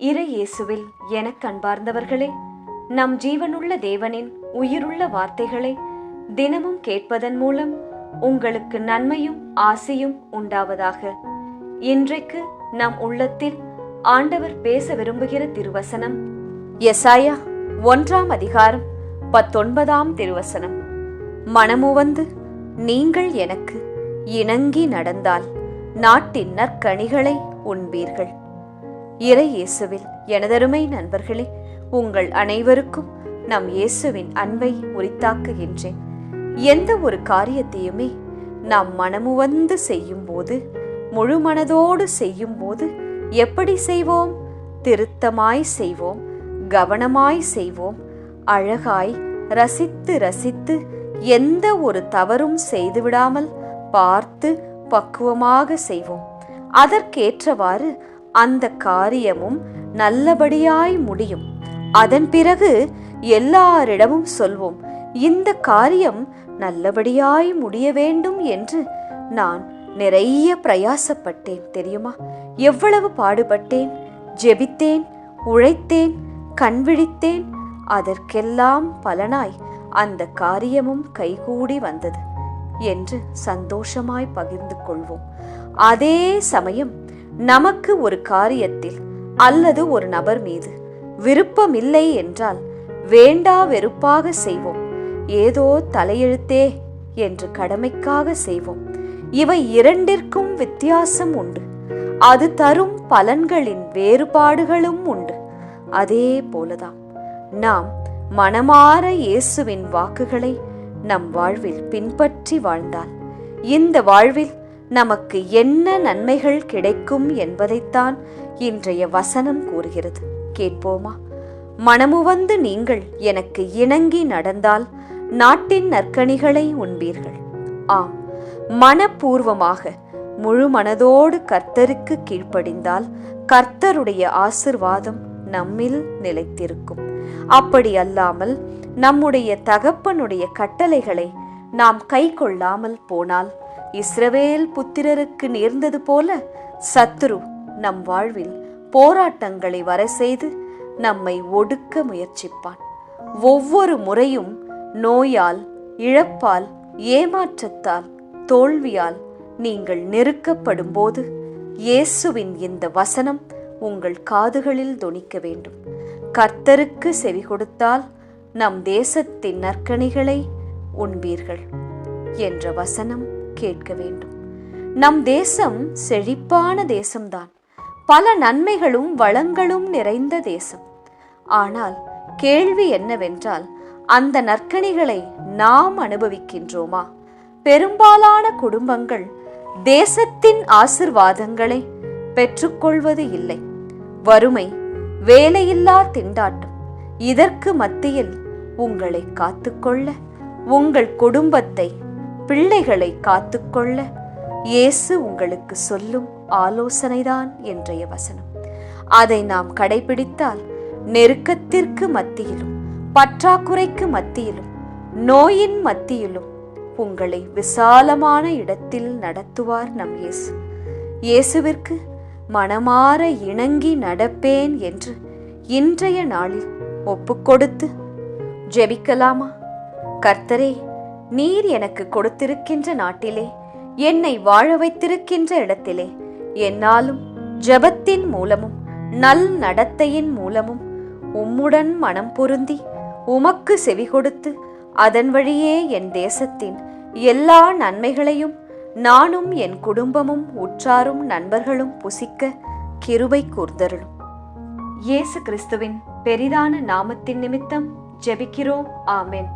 இறை இயேசுவில் எனக் கண்பார்ந்தவர்களே நம் ஜீவனுள்ள தேவனின் உயிருள்ள வார்த்தைகளை தினமும் கேட்பதன் மூலம் உங்களுக்கு நன்மையும் ஆசையும் உண்டாவதாக. இன்றைக்கு நம் உள்ளத்தில் ஆண்டவர் பேச விரும்புகிற திருவசனம் எசாயா ஒன்றாம் அதிகாரம் பத்தொன்பதாம் திருவசனம். மனமுவந்து நீங்கள் எனக்கு இணங்கி நடந்தால் நாட்டின் நற்கனிகளை உண்பீர்கள். இறை இயேசுவில் எனதருமை நண்பர்களே உங்கள் அனைவருக்கும் நம் இயேசுவின் அன்பை உரித்தாக்குகின்றேன். எந்த ஒரு காரியத்தையுமே நாம் மனமுவந்து செய்யும்போது முழு மனதோடு செய்யும்போது எப்படி செய்வோம்? திருத்தமாய் செய்வோம் கவனமாய் செய்வோம் அழகாய் ரசித்து ரசித்து எந்த ஒரு தவறும் செய்துவிடாமல் பார்த்து பக்குவமாக செய்வோம். அதற்கேற்றவாறு அந்த காரியமும் நல்லபடியாய் முடியும். அதன் பிறகு எல்லாரிடமும் சொல்வோம் இந்த காரியம் நல்லபடியாய் முடிய வேண்டும் என்று நான் நிறைய பிரயாசப்பட்டேன் தெரியுமா? எவ்வளவு பாடுபட்டேன் ஜெபித்தேன் உழைத்தேன் கண்விழித்தேன் அதற்கெல்லாம் பலனாய் அந்த காரியமும் கைகூடி வந்தது என்று சந்தோஷமாய் பகிர்ந்து கொள்வோம். அதே சமயம் நமக்கு ஒரு காரியத்தில் அல்லது ஒரு நபர் மீது விருப்பமில்லை என்றால் வேண்டா வெறுப்பாக செய்வோம். ஏதோ தலையெழுத்தே என்று கடமைக்காக செய்வோம். இவை இரண்டிற்கும் வித்தியாசம் உண்டு. அது தரும் பலன்களின் வேறுபாடுகளும் உண்டு. அதே போலதான் நாம் மனமாற இயேசுவின் வாக்குகளை நம் வாழ்வில் பின்பற்றி வாழ்ந்தால் இந்த வாழ்வில் நமக்கு என்ன நன்மைகள் கிடைக்கும் என்பதைத்தான் இன்றைய வசனம் கூறுகிறது. கேட்போமா? மனமுவந்து நீங்கள் எனக்கு இணங்கி நடந்தால் நாட்டின் நற்கனிகளை உண்பீர்கள். ஆம் மனப்பூர்வமாக முழு மனதோடு கர்த்தருக்கு கீழ்ப்படிந்தால் கர்த்தருடைய ஆசிர்வாதம் நம்மில் நிலைத்திருக்கும். அப்படி அல்லாமல் நம்முடைய தகப்பனுடைய கட்டளைகளை நாம் கை கொள்ளாமல் போனால் இஸ்ரவேல் புத்திரருக்கு நேர்ந்தது போல சத்துரு நம் வாழ்வில் போராட்டங்களை வர செய்து நம்மை ஒடுக்க முயற்சிப்பான். ஒவ்வொரு முறையும் நோயால் இழப்பால் ஏமாற்றத்தால் தோல்வியால் நீங்கள் நெருக்கப்படும் போது இயேசுவின் இந்த வசனம் உங்கள் காதுகளில் தொனிக்க வேண்டும். கர்த்தருக்கு செவி கொடுத்தால் நம் தேசத்தின் நற்கணிகளை உண்பீர்கள் என்ற வசனம் கேட்க வேண்டும். நம் தேசம் செழிப்பான தேசம்தான். பல நன்மைகளும் வளங்களும் நிறைந்த தேசம். ஆனால் கேள்வி என்னவென்றால் அந்த நற்கணிகளை நாம் அனுபவிக்கின்றோமா? பெரும்பாலான குடும்பங்கள் தேசத்தின் ஆசிர்வாதங்களை பெற்றுக்கொள்வது இல்லை. வறுமை வேலையில்லா திண்டாட்டம் இதற்கு மத்தியில் உங்களை காத்துக்கொள்ள உங்கள் குடும்பத்தை பிள்ளைகளை காத்துக்கொள்ள இயேசு உங்களுக்கு சொல்லும் ஆலோசனைதான் இன்றைய வசனம். அதை நாம் கடைபிடித்தால் நெருக்கத்திற்கு மத்தியிலும் பற்றாக்குறைக்கு மத்தியிலும் நோயின் மத்தியிலும் உங்களை விசாலமான இடத்தில் நடத்துவார் நம் இயேசு. இயேசுவிற்கு மனமாற இணங்கி நடப்பேன் என்று இன்றைய நாளில் ஒப்புக்கொடுத்து ஜெபிக்கலாமா? கர்த்தரே நீர் எனக்கு கொடுத்திருக்கின்ற நாட்டிலே என்னை வாழ வைத்திருக்கின்ற இடத்திலே. என்னாலும் ஜெபத்தின் மூலமும் நல் நடத்தையின் மூலமும் உம்முடன் மனம் பொருந்தி உமக்கு செவி கொடுத்து அதன் வழியே என் தேசத்தின் எல்லா நன்மைகளையும் நானும் என் குடும்பமும் உற்றாரும் நண்பர்களும் புசிக்க கிருபை கூர்ந்தருளும். இயேசு கிறிஸ்துவின் பெரிதான நாமத்தின் நிமித்தம் ஜெபிக்கிறோம். ஆமென்.